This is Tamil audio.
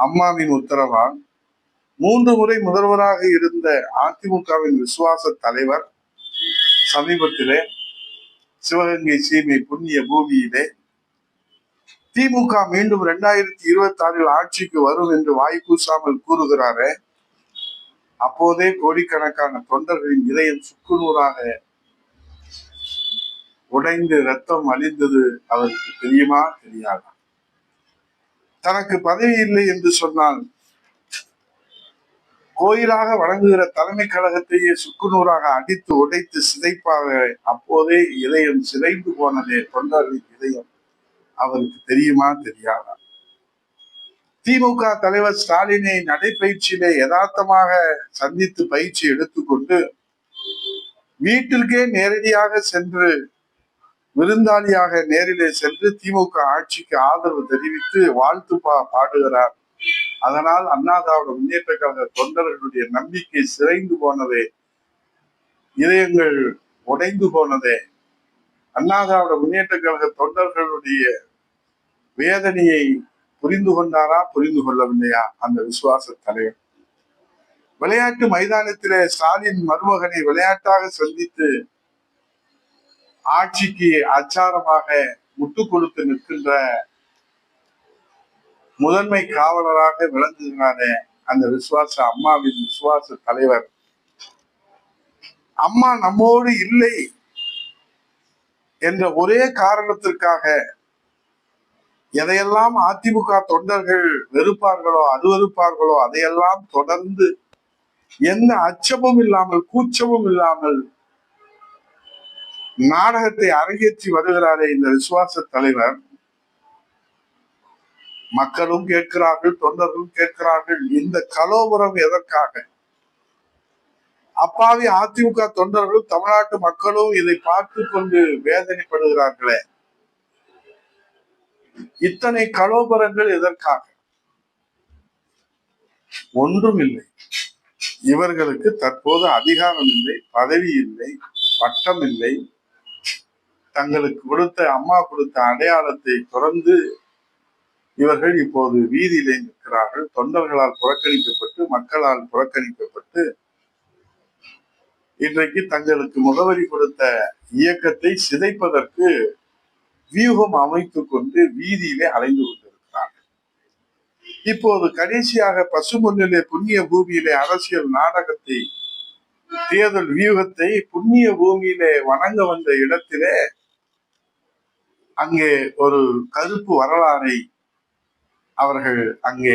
அம்மாவின் உத்தரவால் மூன்று முறை முதல்வராக இருந்த அதிமுகவின் விசுவாச தலைவர் சமீபத்திலே சிவகங்கை சீமை புண்ணிய பூமியிலே திமுக மீண்டும் இரண்டாயிரத்தி இருபத்தி ஆறில் ஆட்சிக்கு வரும் என்று வாய் கூசாமல் கூறுகிறாரே அப்போதே கோடிக்கணக்கான தொண்டர்களின் இதயம் சுக்குநூறாக உடைந்து ரத்தம் அழிந்தது அவருக்கு தெரியுமா? தெரியாதா? தனக்கு பதவி இல்லை என்று சொன்னால் கோயிலாக வழங்குகிற தலைமை கழகத்தையே சுக்குநூறாக அடித்து உடைத்து சிதைப்பாக அப்போதே இதயம் சிதைந்து போனதே தொண்டர்களின் இதயம். அவருக்கு தெரியுமா தெரியாதா? திமுக தலைவர் ஸ்டாலினை நடைபயிற்சியிலே யதார்த்தமாக சந்தித்து பயிற்சி எடுத்துக்கொண்டு வீட்டிற்கே நேரடியாக சென்று விருந்தாளியாக நேரிலே சென்று திமுக ஆட்சிக்கு ஆதரவு தெரிவித்து வாழ்த்து பா பாடுகிறார். அதனால் அண்ணாதாவோட முன்னேற்ற கழக தொண்டர்களுடைய நம்பிக்கை சிறைந்து போனதே இதயங்கள் உடைந்து போனதே அண்ணாதாவோட முன்னேற்ற கழக தொண்டர்களுடைய வேதனையை புரிந்து கொண்டாரா புரிந்து கொள்ளவில்லையா? அந்த விசுவாச தலைவர். விளையாட்டு மைதானத்திலே ஸ்டாலின் மருமகனை விளையாட்டாக சந்தித்து ஆட்சிக்கு அச்சாரமாக முட்டு கொடுத்து நிற்கின்ற முதன்மை காவலராக விளங்குகிறாரே அந்த விசுவாச அம்மாவின் விசுவாச தலைவர். அம்மா நம்மோடு இல்லை என்ற ஒரே காரணத்திற்காக எதையெல்லாம் அதிமுக தொண்டர்கள் வெறுப்பார்களோ அருவறுப்பார்களோ அதையெல்லாம் தொடர்ந்து எந்த அச்சமும் இல்லாமல் கூச்சமும் இல்லாமல் நாடகத்தை அரங்கேற்றி வருகிறாரே இந்த விசுவாச தலைவர். மக்களும் கேட்கிறார்கள் தொண்டர்களும் கேட்கிறார்கள் இந்த கலோபுரம் எதற்காக? அப்பாவி அதிமுக தொண்டர்களும் தமிழ்நாட்டு மக்களும் இதை பார்த்து கொண்டு வேதனைப்படுகிறார்களே. இத்தனை கலோபரங்கள் எதற்காக? ஒன்றும் இல்லை இவர்களுக்கு தற்போது அதிகாரம் இல்லை பதவி இல்லை பட்டம் இல்லை தங்களுக்கு கொடுத்த அம்மா கொடுத்த அடையாளத்தை தொடர்ந்து இவர்கள் இப்போது வீதியிலே நிற்கிறார்கள். தொண்டர்களால் புறக்கணிக்கப்பட்டு மக்களால் புறக்கணிக்கப்பட்டு இன்றைக்கு தங்களுக்கு முகவரி கொடுத்த இயக்கத்தை சிதைப்பதற்கு வியூகம் அமைத்துக் கொண்டு வீதியிலே அலைந்து கொண்டிருக்கிறார்கள். இப்போது கடைசியாக பசுமொன்னிலே புண்ணிய பூமியிலே அரசியல் நாடகத்தை தேர்தல் வியூகத்தை புண்ணிய பூமியிலே வணங்க வந்த இடத்திலே அங்கே ஒரு கருப்பு வரலாறை அவர்கள் அங்கே